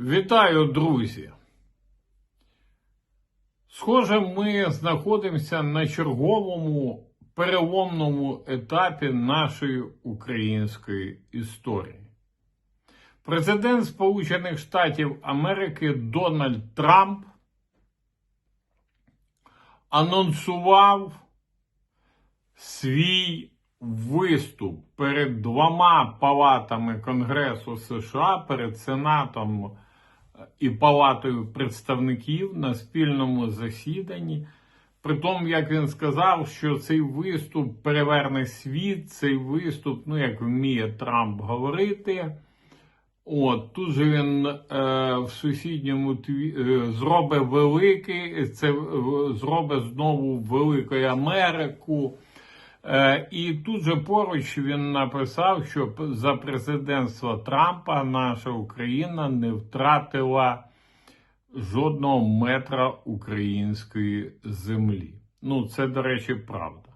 Вітаю, друзі! Схоже, ми знаходимося на черговому переломному етапі нашої української історії. Президент Сполучених Штатів Америки Дональд Трамп анонсував свій виступ перед двома палатами Конгресу США, перед Сенатом і Палатою представників на спільному засіданні. При тому, як він сказав, що цей виступ переверне світ, цей виступ, ну як вміє Трамп говорити. От тут же він е, в сусідньому тві е, зробить великий, це зробить знову великою Америку. Е, і тут же поруч він написав, що за президентства Трампа наша Україна не втратила жодного метра української землі. Ну, це, до речі, правда.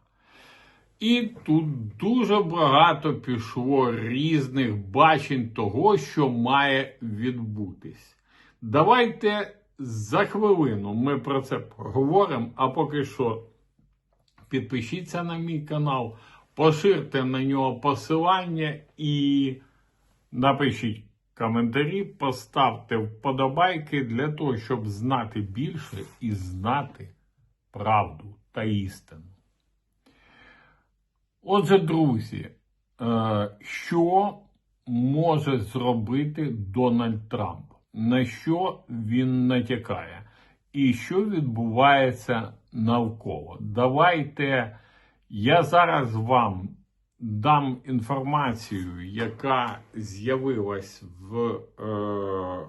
І тут дуже багато пішло різних бачень того, що має відбутись. Давайте за хвилину ми про це поговоримо, а поки що підпишіться на мій канал, поширте на нього посилання і напишіть коментарі, поставте вподобайки для того, щоб знати більше і знати правду та істину. Отже, друзі, е, що може зробити Дональд Трамп? На що він натякає? І що відбувається навколо? Давайте я зараз вам дам інформацію, яка з'явилась в е,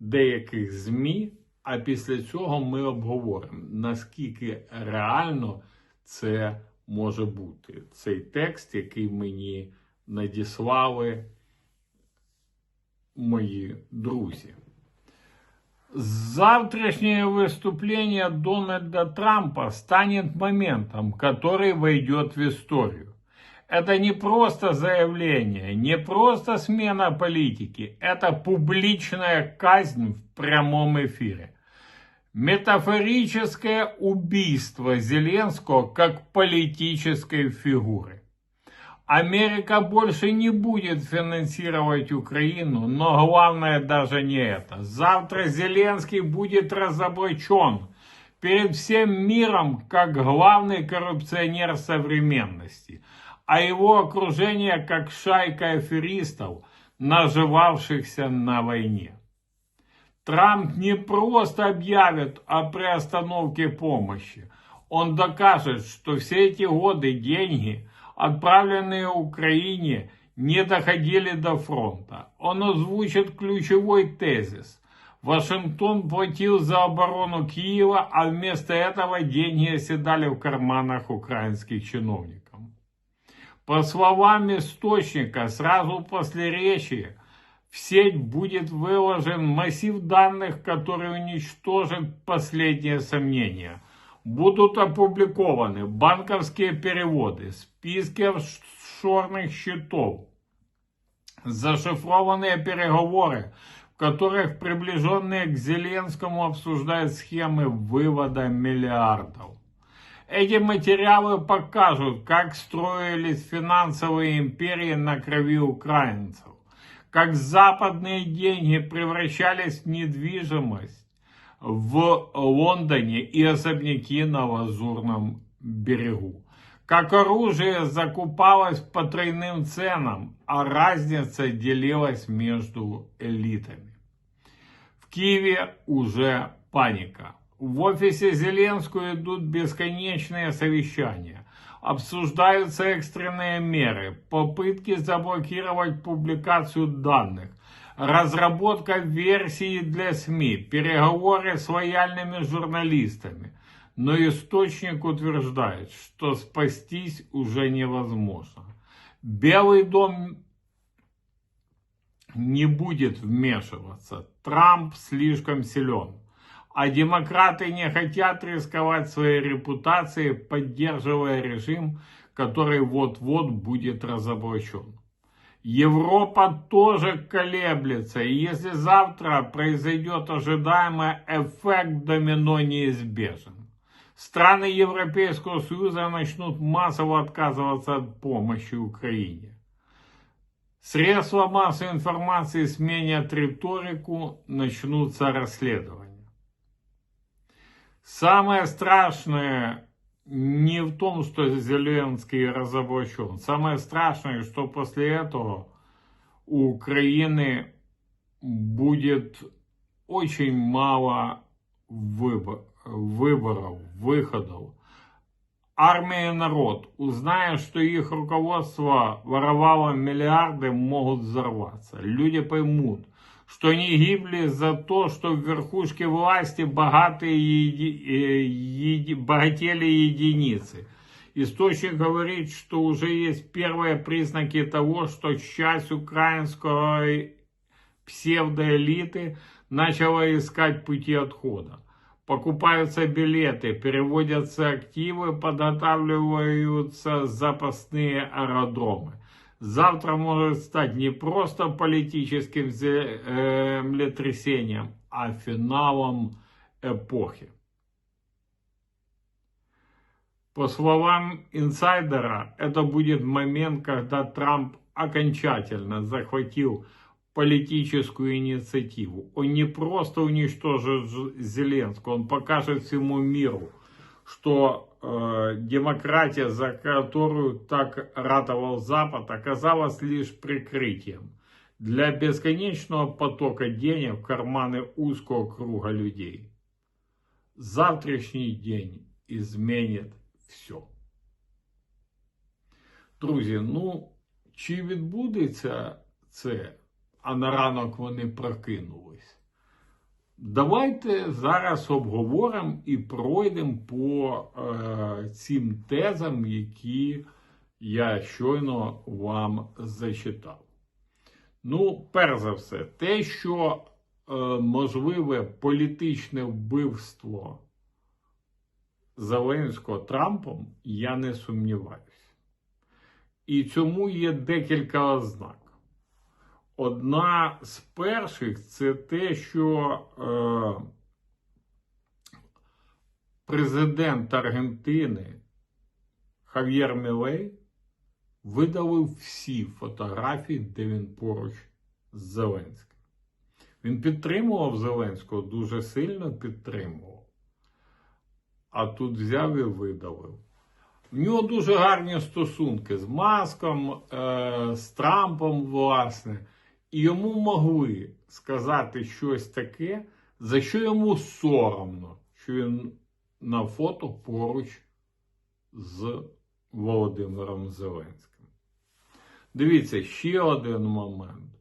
деяких ЗМІ, а після цього ми обговоримо, наскільки реально це може бути. Цей текст, який мені надіслали мої друзі. Завтрашнее выступление Дональда Трампа станет моментом, который войдет в историю. Это не просто заявление, не просто смена политики, это публичная казнь в прямом эфире. Метафорическое убийство Зеленского как политической фигуры. Америка больше не будет финансировать Украину, но главное даже не это. Завтра Зеленский будет разоблачен перед всем миром как главный коррупционер современности, а его окружение как шайка аферистов, наживавшихся на войне. Трамп не просто объявит о приостановке помощи. Он докажет, что все эти годы деньги, отправленные Украине, не доходили до фронта. Он озвучит ключевой тезис. Вашингтон платил за оборону Киева, а вместо этого деньги оседали в карманах украинских чиновников. По словам источника, сразу после речи в сеть будет выложен массив данных, который уничтожит последние сомнения. Будут опубликованы банковские переводы, списки офшорных счетов, зашифрованные переговоры, в которых приближенные к Зеленскому обсуждают схемы вывода миллиардов. Эти материалы покажут, как строились финансовые империи на крови украинцев как западные деньги превращались в недвижимость в Лондоне и особняки на Лазурном берегу. Как оружие закупалось по тройным ценам, а разница делилась между элитами. В Киеве уже паника. В офисе Зеленского идут бесконечные совещания. Обсуждаются экстренные меры, попытки заблокировать публикацию данных, разработка версий для СМИ, переговоры с лояльными журналистами. Но источник утверждает, что спастись уже невозможно. Белый дом не будет вмешиваться. Трамп слишком силен. А демократы не хотят рисковать своей репутацией, поддерживая режим, который вот-вот будет разоблачен. Европа тоже колеблется, и если завтра произойдет ожидаемый эффект домино неизбежен. Страны Европейского Союза начнут массово отказываться от помощи Украине. Средства массовой информации сменят риторику, начнутся расследования. Самое страшное не в том, что Зеленский разоблачен. Самое страшное, что после этого у Украины будет очень мало выбор, выборов, выходов. Армия и народ, узная, что их руководство воровало миллиарды, могут взорваться. Люди поймут, что они гибли за то, что в верхушке власти богатые еди- э, еди- богатели единицы. Источник говорит, что уже есть первые признаки того, что часть украинской псевдоэлиты начала искать пути отхода. Покупаются билеты, переводятся активы, подготавливаются запасные аэродромы. Завтра может стать не просто политическим землетрясением, а финалом эпохи. По словам инсайдера, это будет момент, когда Трамп окончательно захватил политическую инициативу. Он не просто уничтожит Зеленского, он покажет всему миру, что э, демократия, за которую так ратовал Запад, оказалась лишь прикрытием для бесконечного потока денег в карманы узкого круга людей. Завтрашній день изменит все. Друзі, ну, чи відбудеться це, а на ранок вони прокинулись? Давайте зараз обговоримо і пройдемо по е, цим тезам, які я щойно вам зачитав. Ну, перш за все, те, що е, можливе політичне вбивство Зеленського Трампом, я не сумніваюся. І цьому є декілька ознак. Одна з перших це те, що е, президент Аргентини Хав'єр Мілей видалив всі фотографії, де він поруч з Зеленським. Він підтримував Зеленського, дуже сильно підтримував. А тут взяв і видалив. В нього дуже гарні стосунки з Маском, е, з Трампом, власне. І йому могли сказати щось таке, за що йому соромно, що він на фото поруч з Володимиром Зеленським. Дивіться, ще один момент.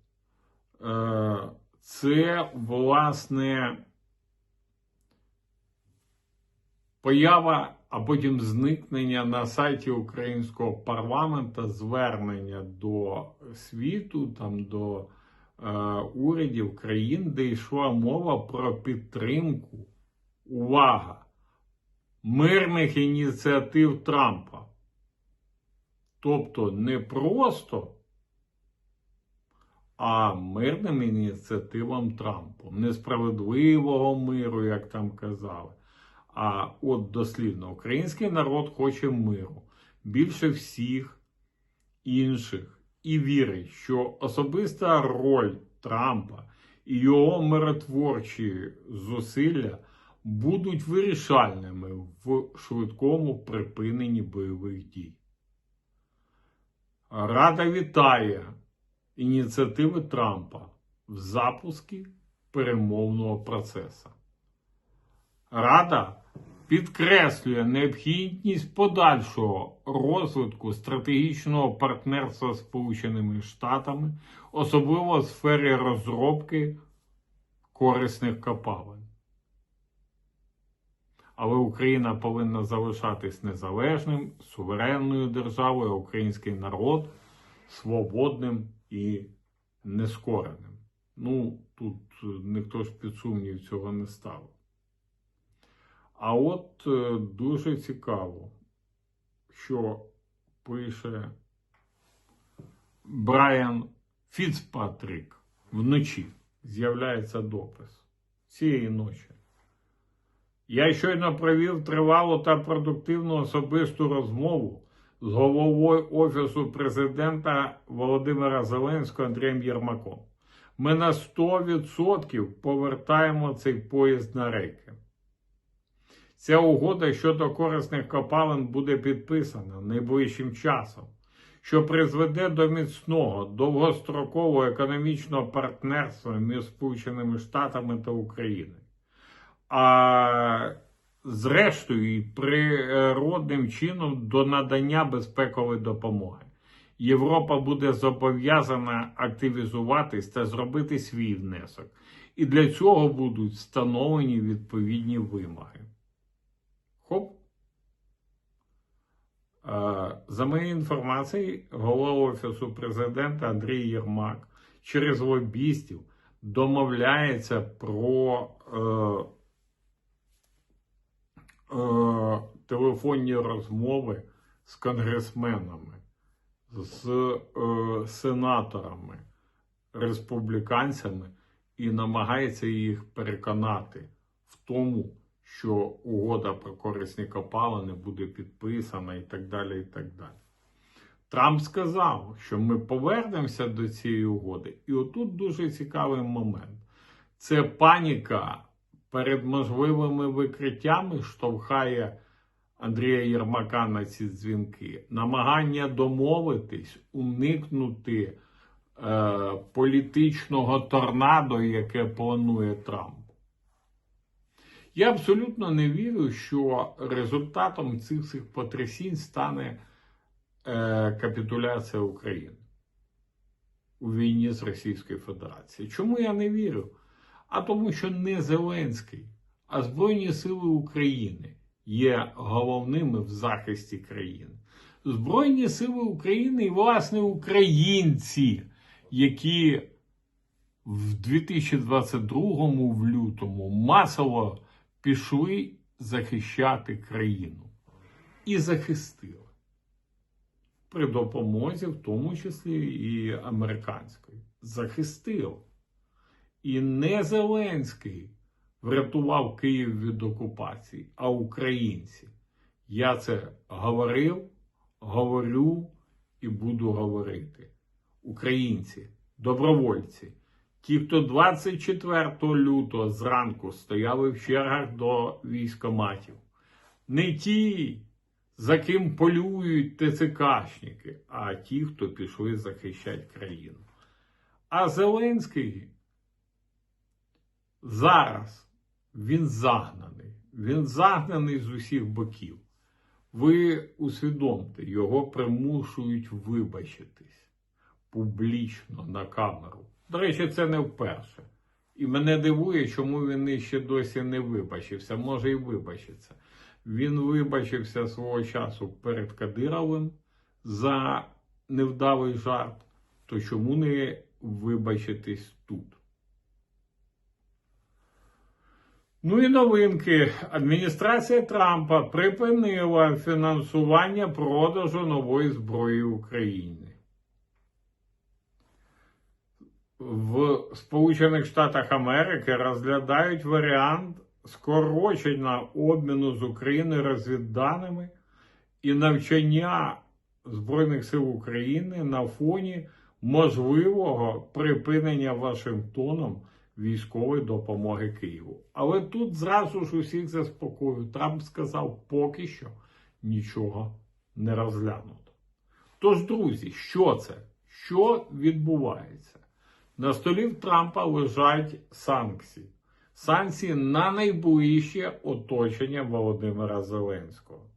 Е, Це, власне, поява, а потім зникнення на сайті українського парламента звернення до світу, там до урядів країн, де йшла мова про підтримку. Увага! Мирних ініціатив Трампа. Тобто не просто, а мирним ініціативам Трампу. Несправедливого миру, як там казали. А от дослівно, український народ хоче миру більше всіх інших і вірить, що особиста роль Трампа і його миротворчі зусилля будуть вирішальними в швидкому припиненні бойових дій. Рада вітає ініціативи Трампа в запуску перемовного процесу. Рада підкреслює необхідність подальшого розвитку стратегічного партнерства з Сполученими Штатами, особливо в сфері розробки корисних копалин. Але Україна повинна залишатись незалежним, суверенною державою, український народ свободним і нескореним. Ну, тут е, ніхто ж під сумнів цього не ставив. А от е, дуже цікаво, що пише Брайан Фіцпатрік вночі з'являється допис цієї ночі. Я щойно провів тривалу та продуктивну особисту розмову з головою Офісу президента Володимира Зеленського Андрієм Єрмаком. Ми на 100% повертаємо цей поїзд на рейки. Ця угода щодо корисних копалин буде підписана найближчим часом, що призведе до міцного довгострокового економічного партнерства між Сполученими Штатами та Україною. А зрештою, природним чином до надання безпекової допомоги. Європа буде зобов'язана активізуватись та зробити свій внесок. І для цього будуть встановлені відповідні вимоги. Хоп. За моєю інформацією, голова Офісу президента Андрій Єрмак через лобістів домовляється про е, е, телефонні розмови з конгресменами, з е, сенаторами, республіканцями і намагається їх переконати в тому, що угода про корисні копалини буде підписана і так далі. і так далі. Трамп сказав, що ми повернемося до цієї угоди. І отут дуже цікавий момент. Це паніка перед можливими викриттями штовхає Андрія Єрмака на ці дзвінки, намагання домовитись, уникнути е, політичного торнадо, яке планує Трамп. Я абсолютно не вірю, що результатом цих всіх потрясінь стане е, капітуляція України у війні з Російською Федерацією. Чому я не вірю? А тому, що не Зеленський, а Збройні Сили України є головними в захисті країни. Збройні Сили України і, власне, українці, які в 2022 в лютому масово пішли захищати країну і захистили при допомозі, в тому числі і американської. Захистили. І не Зеленський врятував Київ від окупації, а українці. Я це говорив, говорю і буду говорити. Українці, добровольці, ті, хто 24 лютого зранку стояли в чергах до військоматів, не ті, за ким полюють ТЦКшники, а ті, хто пішли захищати країну. А Зеленський зараз він загнаний. Він загнаний з усіх боків. Ви усвідомте, його примушують вибачитись публічно на камеру. До речі, це не вперше. І мене дивує, чому він ще досі не вибачився. Може і вибачиться. Він вибачився свого часу перед Кадировим за невдалий жарт. То чому не вибачитись тут? Ну і новинки. Адміністрація Трампа припинила фінансування продажу нової зброї Україні. В Сполучених Штатах Америки розглядають варіант скорочення обміну з України розвідданими і навчання Збройних сил України на фоні можливого припинення Вашингтоном військової допомоги Києву. Але тут зразу ж усіх заспокою. Трамп сказав, поки що нічого не розглянуто. Тож, друзі, що це? Що відбувається? На столі в Трампа лежать санкції. Санкції на найближче оточення Володимира Зеленського.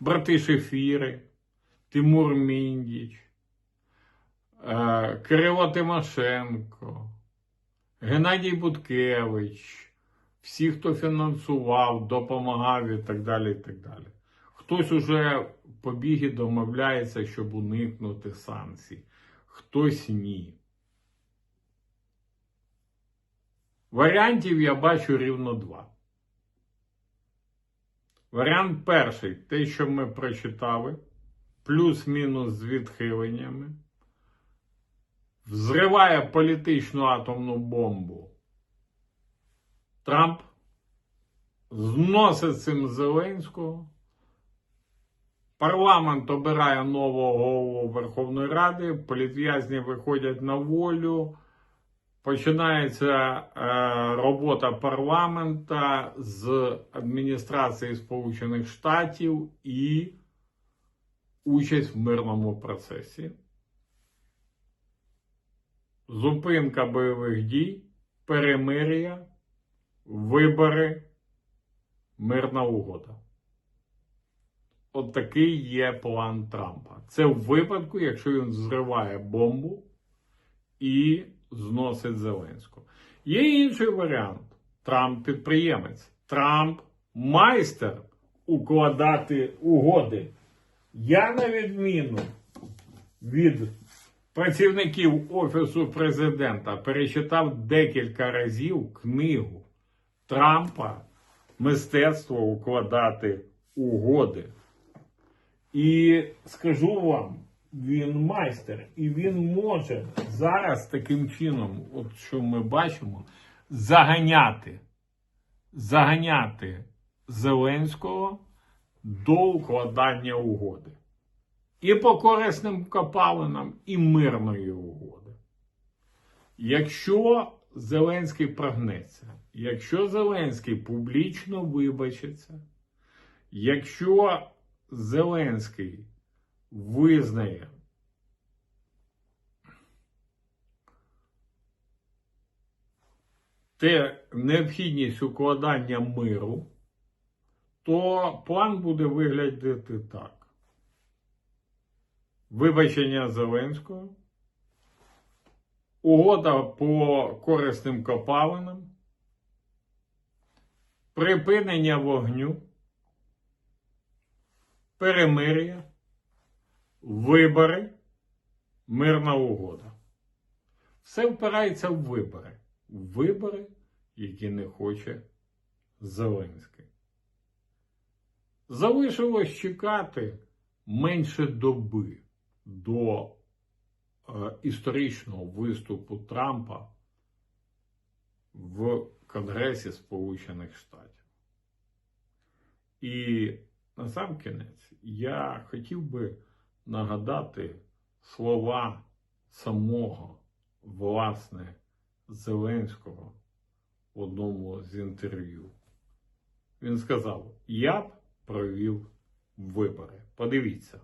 Брати Шефіри, Тимур Міндіч, е, Кирило Тимошенко, Геннадій Буткевич, всі, хто фінансував, допомагав і так далі. і так далі. Хтось уже побіг і домовляється, щоб уникнути санкцій, хтось ні. Варіантів я бачу рівно два. Варіант перший те, що ми прочитали, плюс-мінус з відхиленнями. взриває політичну атомну бомбу. Трамп зносить цим Зеленського. Парламент обирає нового голову Верховної Ради, політв'язні виходять на волю. Починається е, робота парламента з адміністрації Сполучених Штатів і участь в мирному процесі. Зупинка бойових дій, перемир'я, вибори, мирна угода. От такий є план Трампа. Це в випадку, якщо він зриває бомбу і зносить Зеленського. Є інший варіант. Трамп підприємець. Трамп майстер укладати угоди. Я, на відміну від працівників Офісу президента, перечитав декілька разів книгу Трампа Мистецтво укладати угоди. І скажу вам, він майстер, і він може зараз таким чином, от що ми бачимо, заганяти, заганяти Зеленського до укладання угоди. І по корисним копалинам, і мирної угоди. Якщо Зеленський прогнеться, якщо Зеленський публічно вибачиться, якщо Зеленський визнає те необхідність укладання миру, то план буде виглядати так. Вибачення Зеленського, угода по корисним копалинам, припинення вогню, перемир'я, вибори, мирна угода. Все впирається в вибори. Вибори, які не хоче Зеленський. Залишилось чекати менше доби до е, історичного виступу Трампа в Конгресі Сполучених Штатів. І на сам кінець я хотів би нагадати слова самого власне Зеленського в одному з інтерв'ю. Він сказав: Я б провів вибори. Подивіться.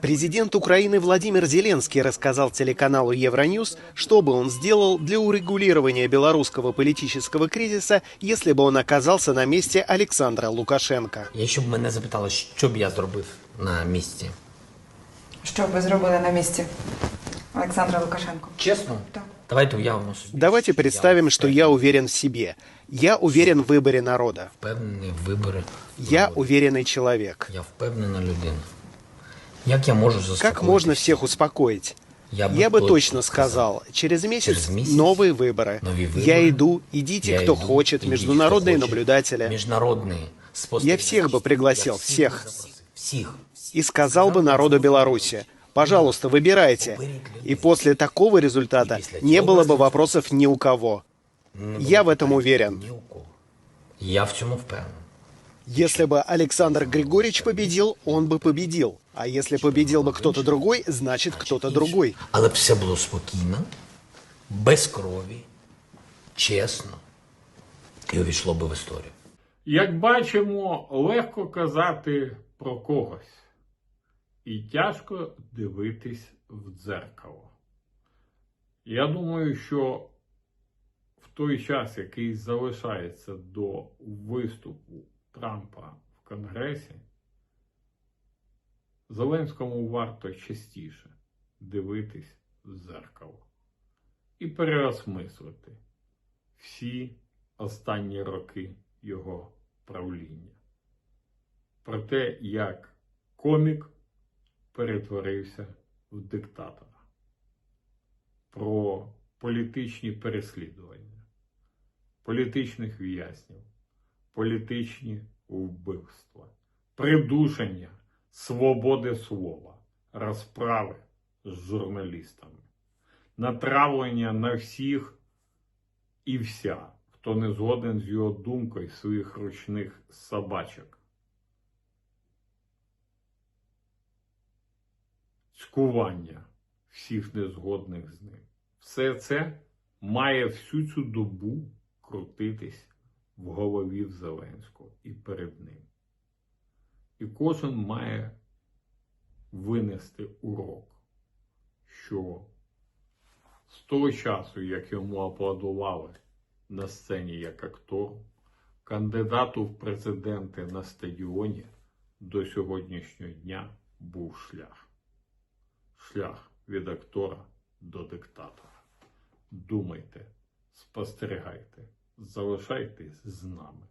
Президент Украины Владимир Зеленский рассказал телеканалу Евроньюз, что бы он сделал для урегулирования белорусского политического кризиса, если бы он оказался на месте Александра Лукашенко. Якщо б мене запитали, що б я зробив на місці, Що б ви зробили на місці Олександра Лукашенко? чесно, Так. давайте уявимо собі. Давайте представим, что я уверен в себе. Я уверен в выборе народа. впевнений в вибори. Я уверенный человек. Я впевнена людина. Як я можу заспокоїти? Как можно всех успокоить? Я бы Я бы точно точно сказал, через месяц Через месяц новые выборы. новые выборы. Я иду, идите, Я кто иду, хочет, идите, международные кто хочет. наблюдатели. Міжнародні спостерігачі. Я всех бы пригласил, Я всех. запросив. Всіх. и сказал бы народу Беларуси, пожалуйста, выбирайте. И после такого результата не было бы вопросов ни у кого. Я в этом уверен. Ні у кого. Я в цьому впевнений. Если бы Александр Григорьевич победил, он бы победил. А если победил бы кто-то другой, значит кто-то другой. Але б все було спокійно, без крові, чесно, і увійшло би в історію. Як бачимо, легко казати про когось, і тяжко дивитись в дзеркало. Я думаю, що в той час, який залишається до виступу Трампа в Конгресі, Зеленському варто частіше дивитись в дзеркало і переосмислити всі останні роки його правління. Про те, як комік перетворився в диктатора, про політичні переслідування, політичних в'язнів, політичні вбивства, придушення свободи слова, розправи з журналістами. натравлення на всіх і вся, хто не згоден з його думкою своїх ручних собачок. Цькування всіх незгодних з ним. Все це має всю цю добу крутитись в голові в Зеленського і перед ним. І кожен має винести урок, що з того часу, як йому аплодували на сцені як актору, кандидату в президенти на стадіоні до сьогоднішнього дня був шлях. Шлях від актора до диктатора. Думайте, спостерігайте, залишайтесь з нами.